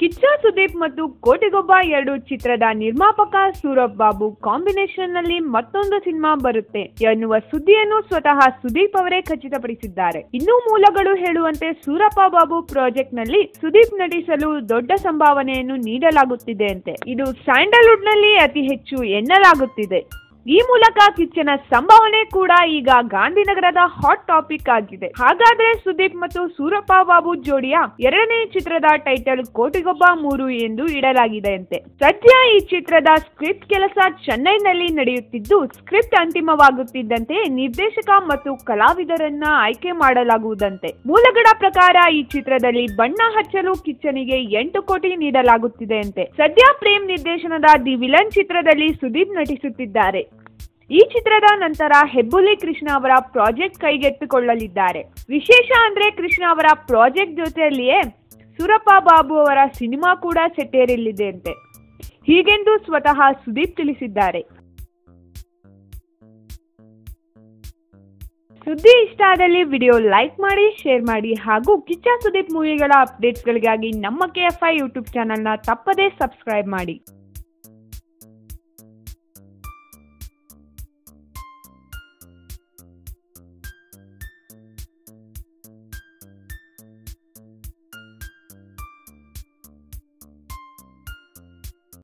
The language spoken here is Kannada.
ಕಿಚ್ಚ ಸುದೀಪ್ ಮತ್ತು ಕೋಟಿಗೊಬ್ಬ ಎರಡು ಚಿತ್ರದ ನಿರ್ಮಾಪಕ ಸೂರಬ್ ಬಾಬು ಕಾಂಬಿನೇಷನ್ನಲ್ಲಿ ಮತ್ತೊಂದು ಸಿನಿಮಾ ಬರುತ್ತೆ ಎನ್ನುವ ಸುದ್ದಿಯನ್ನು ಸ್ವತಃ ಸುದೀಪ್ ಅವರೇ ಖಚಿತಪಡಿಸಿದ್ದಾರೆ. ಇನ್ನೂ ಮೂಲಗಳು ಹೇಳುವಂತೆ ಸೂರಪ್ಪ ಬಾಬು ಪ್ರಾಜೆಕ್ಟ್ನಲ್ಲಿ ಸುದೀಪ್ ನಟಿಸಲು ದೊಡ್ಡ ಸಂಭಾವನೆಯನ್ನು ನೀಡಲಾಗುತ್ತಿದೆ ಅಂತೆ. ಇದು ಸ್ಯಾಂಡಲ್ವುಡ್ನಲ್ಲಿ ಅತಿ ಹೆಚ್ಚು ಎನ್ನಲಾಗುತ್ತಿದೆ. ಈ ಮೂಲಕ ಕಿಚ್ಚನ ಸಂಭಾವನೆ ಕೂಡ ಈಗ ಗಾಂಧಿನಗರದ ಹಾಟ್ ಟಾಪಿಕ್ ಆಗಿದೆ. ಹಾಗಾದ್ರೆ ಸುದೀಪ್ ಮತ್ತು ಸೂರಪ್ಪ ಬಾಬು ಜೋಡಿಯ ಎರಡನೇ ಚಿತ್ರದ ಟೈಟಲ್ ಕೋಟಿಗೊಬ್ಬ ಮೂರು ಎಂದು ಇಡಲಾಗಿದೆಯಂತೆ. ಸದ್ಯ ಈ ಚಿತ್ರದ ಸ್ಕ್ರಿಪ್ಟ್ ಕೆಲಸ ಚೆನ್ನೈನಲ್ಲಿ ನಡೆಯುತ್ತಿದ್ದು ಸ್ಕ್ರಿಪ್ಟ್ ಅಂತಿಮವಾಗುತ್ತಿದ್ದಂತೆ ನಿರ್ದೇಶಕ ಮತ್ತು ಕಲಾವಿದರನ್ನ ಆಯ್ಕೆ ಮಾಡಲಾಗುವುದಂತೆ. ಮೂಲಗಳ ಪ್ರಕಾರ ಈ ಚಿತ್ರದಲ್ಲಿ ಬಣ್ಣ ಹಚ್ಚಲು ಕಿಚ್ಚನಿಗೆ ಎಂಟು ಕೋಟಿ ನೀಡಲಾಗುತ್ತಿದೆ ಅಂತೆ ಸದ್ಯ ಪ್ರೇಮ್ ನಿರ್ದೇಶನದ ದಿ ವಿಲನ್ ಚಿತ್ರದಲ್ಲಿ ಸುದೀಪ್ ನಟಿಸುತ್ತಿದ್ದಾರೆ. ಈ ಚಿತ್ರದ ನಂತರ ಹೆಬ್ಬುಲಿ ಕೃಷ್ಣ ಅವರ ಪ್ರಾಜೆಕ್ಟ್ ಕೈಗೆತ್ತಿಕೊಳ್ಳಲಿದ್ದಾರೆ. ವಿಶೇಷ ಅಂದ್ರೆ ಕೃಷ್ಣ ಅವರ ಪ್ರಾಜೆಕ್ಟ್ ಜೊತೆಯಲ್ಲಿಯೇ ಸುರಪ್ಪ ಬಾಬು ಅವರ ಸಿನಿಮಾ ಕೂಡ ಸೆಟ್ಟೇರಲಿದೆ ಅಂತೆ ಹೀಗೆಂದು ಸ್ವತಃ ಸುದೀಪ್ ತಿಳಿಸಿದ್ದಾರೆ. ಸುದ್ದಿ ಇಷ್ಟ ಆದಲ್ಲಿ ವಿಡಿಯೋ ಲೈಕ್ ಮಾಡಿ, ಶೇರ್ ಮಾಡಿ ಹಾಗೂ ಕಿಚ್ಚ ಸುದೀಪ್ ಮೂವಿಗಳ ಅಪ್ಡೇಟ್ಸ್ಗಳಿಗಾಗಿ ನಮ್ಮ ಕೆ ಎಫ್ ಐ ಯೂಟ್ಯೂಬ್ ಚಾನಲ್ನ ತಪ್ಪದೇ ಸಬ್ಸ್ಕ್ರೈಬ್ ಮಾಡಿ.